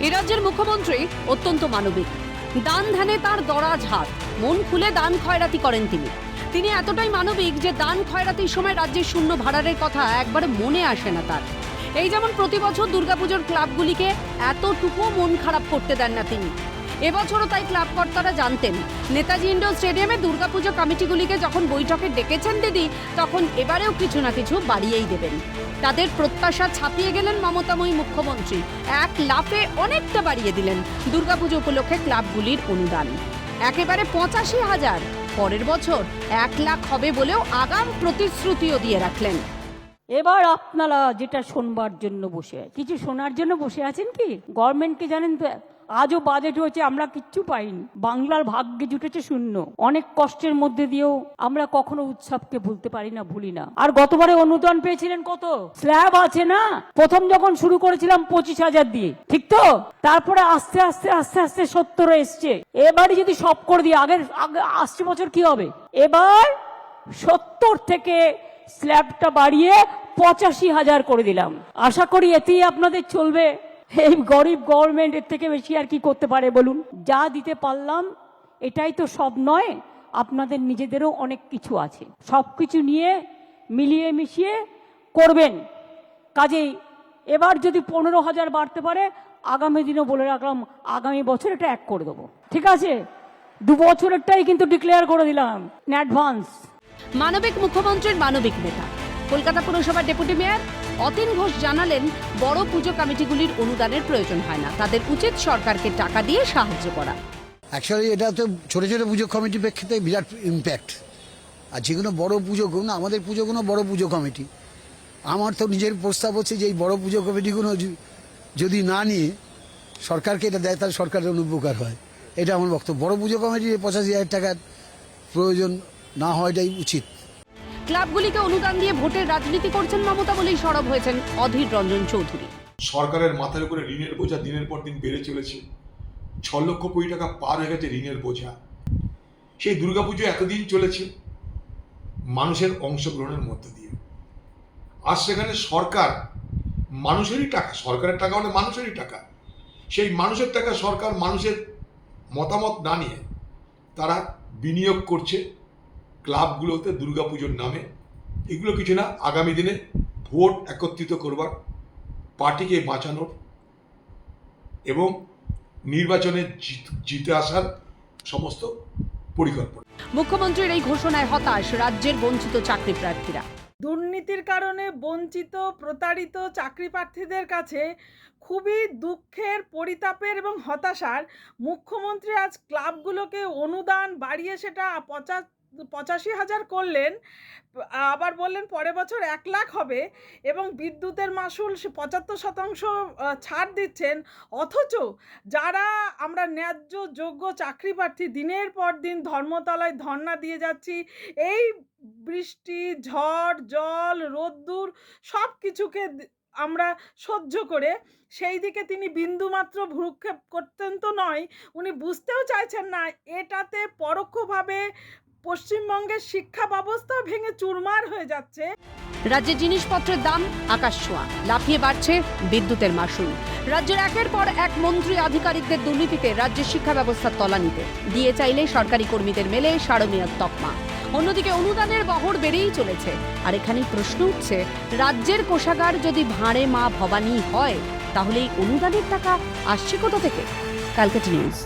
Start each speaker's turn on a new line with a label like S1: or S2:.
S1: এ রাজ্যের মুখ্যমন্ত্রী অত্যন্ত মানবিক। দান ধ্যানে তার দরাজ হাত। মন খুলে দান খয়রাতি করেন তিনি। তিনি এতটাই মানবিক যে দান খয়রাতির সময় রাজ্যের শূন্য ভাড়ারের কথা একবারে মনে আসে না তার। এই যেমন প্রতি বছর দুর্গাপুজোর ক্লাবগুলিকে এতটুকু মন খারাপ করতে দেন না তিনি। এবছরও তাই ক্লাব কর্তারা জানতেন। নেতাজি ইন্ডোর স্টেডিয়ামে দুর্গাপুজো কমিটিগুলিকে যখন বৈঠকে ডেকেছেন দিদি, তখন এবারেও কিছু না কিছু বাড়িয়েই দেবেন। তাদের প্রত্যাশা ছাপিয়ে গেলেন মমতাময়ী মুখ্যমন্ত্রী। এক লাফে অনেকটা বাড়িয়ে দিলেন দুর্গাপুজো উপলক্ষে ক্লাবগুলির অনুদান। একেবারে পঁচাশি হাজার। পরের বছর এক লাখ হবে বলেও আগাম প্রতিশ্রুতিও দিয়ে রাখলেন।
S2: এবার আপনারা যেটা শোনবার জন্য বসে কিছু শোনার জন্য বসে আছেন কি? গভর্নমেন্টকে জানেন তো? আজও বাজেট হয়েছে আমরা কিচ্ছু পাইনি। বাংলার ভাগ্যে জুটেছে শূন্য। অনেক কষ্টের মধ্যে দিয়েও আমরা কখনো উৎসবকে ভুলতে পারি না, ভুলি না। আর গতবারে অনুদান পেয়েছিলেন কত? স্ল্যাব আছে না? প্রথম যখন শুরু করেছিলাম পঁচিশ হাজার দিয়ে, ঠিক তো? তারপরে আস্তে আস্তে আস্তে আস্তে সত্তর এসছে। এবারে যদি সব করে দিই, আগের, আগে আসছে বছর কি হবে? এবার সত্তর থেকে স্ল্যাবটা বাড়িয়ে পঁচাশি হাজার করে দিলাম। আশা করি এতেই আপনাদের চলবে। এই গরিব গভর্নমেন্ট এর থেকে বেশি আর কি করতে পারে বলুন? যা দিতে পারলাম, এটাই তো সব নয়, আপনাদের নিজেদেরও অনেক কিছু আছে। সব কিছু নিয়ে মিলিয়ে মিশিয়ে করবেন। কাজেই এবার যদি পনেরো হাজার বাড়তে পারে, আগামী দিনও বলে রাখলাম, আগামী বছর এটা এক করে দেবো। ঠিক আছে? দু বছরেরটাই কিন্তু ডিক্লেয়ার করে দিলাম অ্যাডভান্স
S1: মানবিক মুখ্যমন্ত্রীর মানবিক নেতা। কলকাতা পুরসভার ডেপুটি মেয়র অতীন ঘোষ জানালেন, বড় পুজো কমিটিগুলির অনুদানের প্রয়োজন হয় না। তাদের উচিত সরকারকে টাকা দিয়ে সাহায্য করা।
S3: অ্যাকচুয়ালি এটা তো ছোট ছোট পুজো কমিটি প্রেক্ষিতে বিরাট ইম্প্যাক্ট আর যেগুলো বড় পুজো কোনো আমাদের পুজোগুলো বড় পুজো কমিটি। আমার তো নিজের প্রস্তাব হচ্ছে যে এই বড় পুজো কমিটিগুলো যদি না নিয়ে সরকারকে এটা দেয়, তাহলে সরকারের অনুপকার হয়। এটা আমার বক্তব্য। বড় পুজো কমিটির পঁচাশি হাজার টাকার প্রয়োজন না হওয়াটাই উচিত।
S1: ক্লাবগুলিকে অনুদান দিয়ে ভোটের রাজনীতি করছেন মমতা বলেই সরব হয়েছেন অধীর রঞ্জন চৌধুরী।
S4: সরকারের মাথার উপরে ঋণের বোঝা দিনের পর দিন বেড়ে চলেছে। ছ লক্ষ কোটি টাকা পার হয়ে গেছে ঋণের বোঝা। সেই দুর্গাপুজো এতদিন চলেছে মানুষের অংশগ্রহণের মধ্য দিয়ে। আর সেখানে সরকার মানুষেরই টাকা, সরকারের টাকা হলে মানুষেরই টাকা। সেই মানুষের টাকা সরকার মানুষের মতামত না নিয়ে তারা বিনিয়োগ করছে ক্লাবগুলোতে দুর্গাপুজোর নামে। এগুলো কিছু না আগামী দিনে ভোট একত্রিত করবার পার্টিকে বাঁচানোর এবং নির্বাচনে জিতে আসার সমস্ত পরিকল্পনা।
S1: মুখ্যমন্ত্রীর এই ঘোষণায় হতাশ রাজ্যের বঞ্চিত চাকরি প্রার্থীরা।
S5: দুর্নীতির কারণে বঞ্চিত প্রতারিত চাকরি প্রার্থীদের কাছে খুবই দুঃখের পরিতাপের এবং হতাশার মুখ্যমন্ত্রী আজ ক্লাবগুলোকে অনুদান বাড়িয়ে সেটা পঁচা পঁচাশি হাজার করলেন, আবার বললেন পরের বছর এক লাখ হবে এবং বিদ্যুতের মাসুল পঁচাত্তর শতাংশ ছাড় দিচ্ছেন। অথচ যারা আমরা ন্যায্য যোগ্য চাকরি প্রার্থী, দিনের পর দিন ধর্মতলায় ধর্না দিয়ে যাচ্ছি, এই বৃষ্টি, ঝড়, জল, রোদ্দুর সব কিছুকে আমরা সহ্য করে সেই দিকে তিনি বিন্দুমাত্র ভ্রুক্ষেপ করতেন তো নয়, উনি বুঝতেও চাইছেন না, এটাতে পরোক্ষভাবে পশ্চিমবঙ্গের শিক্ষা ব্যবস্থাও ভেঙে চুরমার হয়ে যাচ্ছে।
S1: রাজ্যে জিনিসপত্রের দাম আকাশ ছোঁয়া, লাফিয়ে বাড়ছে বিদ্যুতের মাসুল রাজ্যের একের পর এক মন্ত্রী আধিকারিকদের দুর্নীতিতে রাজ্যের শিক্ষা ব্যবস্থার তলানিতে। দিয়ে চাইলে সরকারি কর্মীদের মেলে সারমেয়ার তকমা। অন্যদিকে অনুদানের বহর বেড়েই চলেছে। আর এখানেই প্রশ্ন উঠছে, রাজ্যের কোষাগার যদি ভাঁড়ে মা ভবানী হয়, তাহলে এই অনুদানের টাকা আসছে কোথা থেকে? Calcutta news.